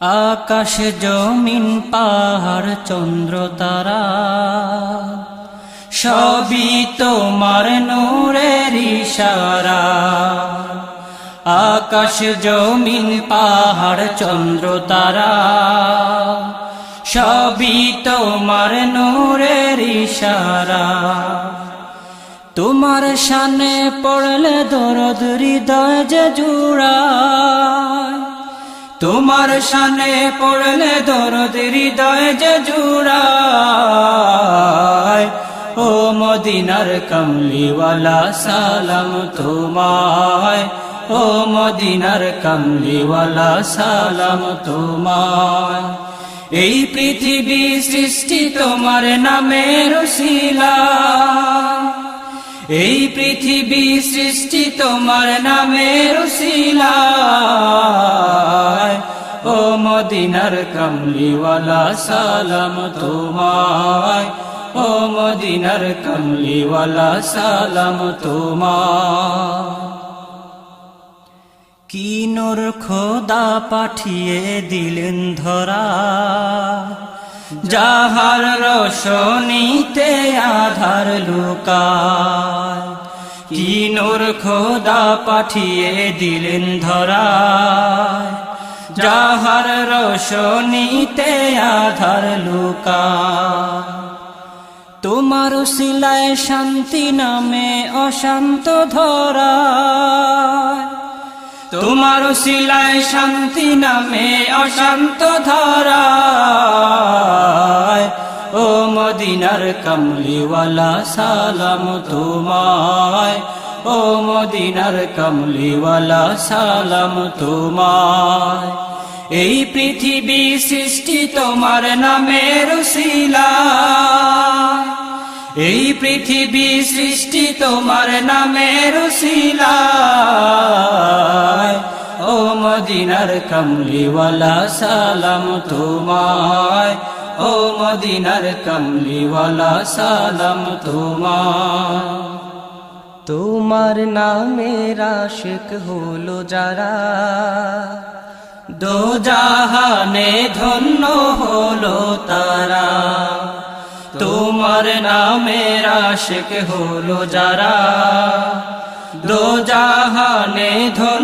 আকাশ জমিন, পাহাড়, চন্দ্র, তারা। সবই তোমার নূরের ইশারা। আকাশ জমিন, পাহাড়, চন্দ্র, তারা। সবই তোমার নূরের ইশারা। তোমার সানে পড়লে দরদ, হৃদয় যে জুড়ায়। তোমার সানে পড়লে দরদ হৃদয় যে জুড়ায়। ও মদিনার কমলিওয়ালা, সালাম তোমায়। ও মদিনার কমলিওয়ালা, সালাম তোমায়। এই পৃথিবী সৃষ্টি তোমার নামে রসিলা এই পৃথিবী সৃষ্টি তোমার নামে রসিলা ও মদিনার কমলিওয়ালা, সালাম তোমায়। ও মদিনার কমলিওয়ালা, সালাম তোমায়। কি নোর খোদা পাঠিয়ে দিলেন ধরা? যাহার রোশনীতে আধার লুকায় কি নোর খোদা পাঠিয়ে দিলেন ধরা যাহার রোশনীতে আধার লুকায়, তোমার শিলায় শান্তি নামে অশান্ত ধরা শিলায় শান্তি নামে অশান্ত ধরা ও মদিনার কমলিওয়ালা, সালাম তোমায়। ও মদিনার কমলিওয়ালা, সালাম তোমায়। এই পৃথিবী সৃষ্টি তোমার নামের শিলা। এই পৃথিবী সৃষ্টি তোমার নামের শিলা। মদিনার কমলিওয়ালা, সালাম তোমায়। ও মদিনার কমলিওয়ালা, সালাম তোমায়। তোমার নামের আশিক হলো যারা দো জাহানে ধন্য হলো তারা। তোমার নামের আশিক হলো যারা দো জাহানে ধন্য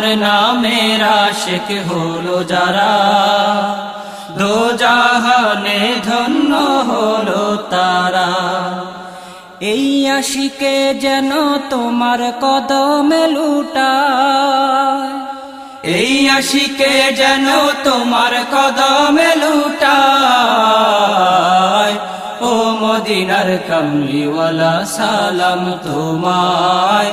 তোমার নামের আশিক হলো যারা। দো জাহানে ধন্য হলো তারা। এই আশিকে যেন তোমার কদমে লুটায়। এই আশিকে যেন তোমার কদমে লুটায়। ও মদিনার কমলিওয়ালা, সালাম তোমায়।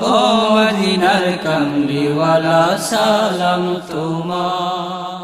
ও মদিনার কামলিওয়ালা সালাম তোমার